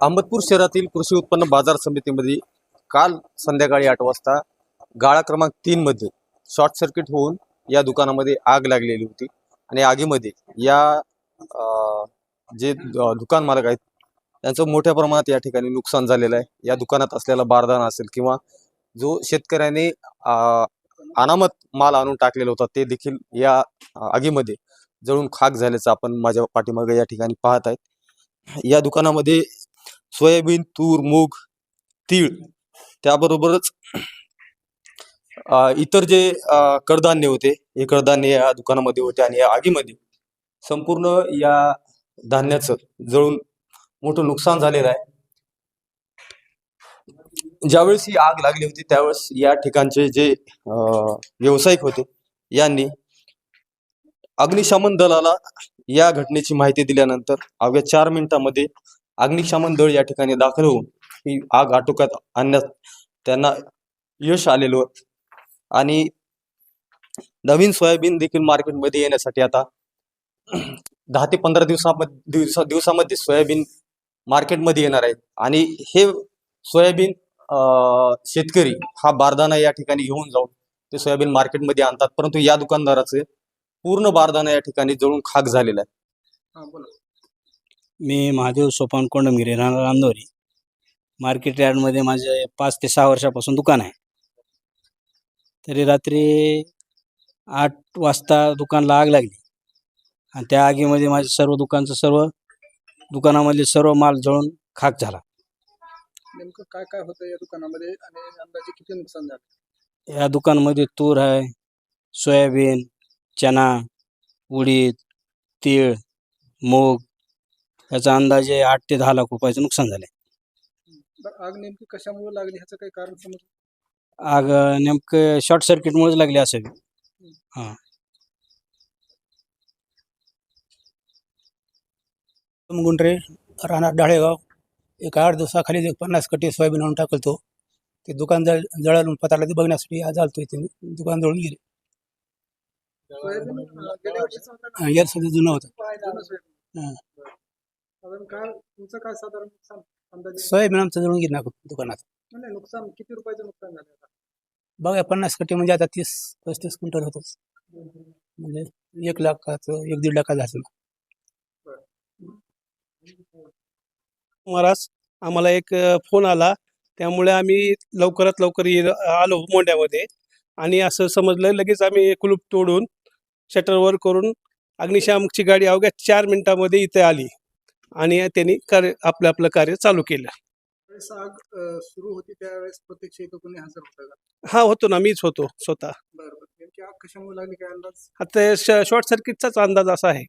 अहमदपूर शहरातील कृषी उत्पन्न बाजार समितीमध्ये काल संध्याकाळी आठ वाजता गाळा क्रमांक तीनमध्ये शॉर्ट सर्किट होऊन या दुकानामध्ये आग लागलेली होती. आणि आगीमध्ये या जे दुकान मालक आहेत त्यांचं मोठ्या प्रमाणात या ठिकाणी नुकसान झालेलं आहे. या दुकानात असलेला बारदाना असेल किंवा जो शेतकऱ्याने अनामत माल आणून टाकलेला होता ते देखील या आगीमध्ये जळून खाक झाल्याचं आपण माझ्या पाठीमागे या ठिकाणी पाहत आहेत. या दुकानामध्ये सोयाबीन तूर मूग तीळ त्याबरोबरच इतर जे कडधान्य होते हे कडधान्य या दुकानामध्ये होते आणि या आगीमध्ये संपूर्ण या धान्याचं जळून मोठं नुकसान झालेलं आहे. ज्यावेळेस ही आग लागली होती त्यावेळेस या ठिकाणचे जे व्यावसायिक होते यांनी अग्निशमन दलाला या घटनेची माहिती दिल्यानंतर अवघ्या चार मिनिटांमध्ये अग्निशमन दळ या ठिकाणी दाखल होऊन ही आग आटोक्यात आणण्यात त्यांना यश आलेलं आणि नवीन सोयाबीन देखील मार्केटमध्ये येण्यासाठी आता दहा ते पंधरा दिवसामध्ये दिवसा दिवसामध्ये सोयाबीन मार्केटमध्ये येणार आहे. आणि हे सोयाबीन शेतकरी हा बारदाना या ठिकाणी घेऊन जाऊन ते सोयाबीन मार्केटमध्ये आणतात. परंतु या दुकानदाराचे पूर्ण बारदाना या ठिकाणी जळून खाक झालेला आहे. मी महादेव सोपान कोंडमिरे राहणार रांदोरी मार्केट यार्डमध्ये माझे पाच ते सहा वर्षापासून दुकान आहे. तरी रात्री आठ वाजता दुकानला आग लागली. आणि त्या आगीमध्ये माझे सर्व दुकानचं सर्व दुकानामधले सर्व माल जळून खाक झाला. नेमकं काय काय होतं या दुकानामध्ये आणि अंदाजे किती नुकसान झालं? या दुकानामध्ये तूर आहे सोयाबीन चना उडीद तीळ मूग याचा अंदाजे आठ ते दहा लाख रुपयाचं नुकसान झालं बरं आग नेमकी कशामुळे लागली? ह्याचं काही कारण समज आग नेमकं शॉर्ट सर्किटमुळेच लागली असेल. गुंडरे राहणार डाळेगाव एक आठ दिवसाखाली एक पन्नास कटी सोयाबीन आणून टाकलतो ते दुकान जळ जळालून पताला ते बघण्यासाठी आज आलतो इथे. दुकान जळून गेले. सोयाबीन अं, गेल्या वर्षीचं होतं? यार सध्या जुनं होतं. जुनं सोयाबीन. हां. साधारण काय तुमचं काय साधारण नुकसान अंदाजे? सोयाबीन आमचं जळून गेलं ना दुकानात. नाही नुकसान किती रुपयाचं नुकसान झालं आता? बघा पन्नास कटी म्हणजे आता तीस पस्तीस क्विंटल होतोच म्हणजे एक लाखाचं एक दीड लाखाचं झालं. महाराज आम्हाला एक अ, फोन आला. त्यामुळे आम्ही लवकरात लवकर ये आलो मोंड्यामध्ये आणि असं समजलं लगेच आम्ही कुलूप तोडून शटरवर करून अग्निशामकची गाडी अवघ्या चार मिनिटामध्ये इथे आली. आणि त्यांनी कार्य आपलं आपलं कार्य चालू केलं. आग सुरू होती त्यावेळेस प्रत्यक्ष इथं कोणी हजर होतं का? हा होतो ना. मीच होतो स्वतः. बरं बरं. नेमकी आग कशामुळे लागली? काय अंदाज? आता शॉर्ट सर्किटचाच अंदाज असा आहे.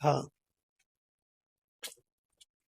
हा.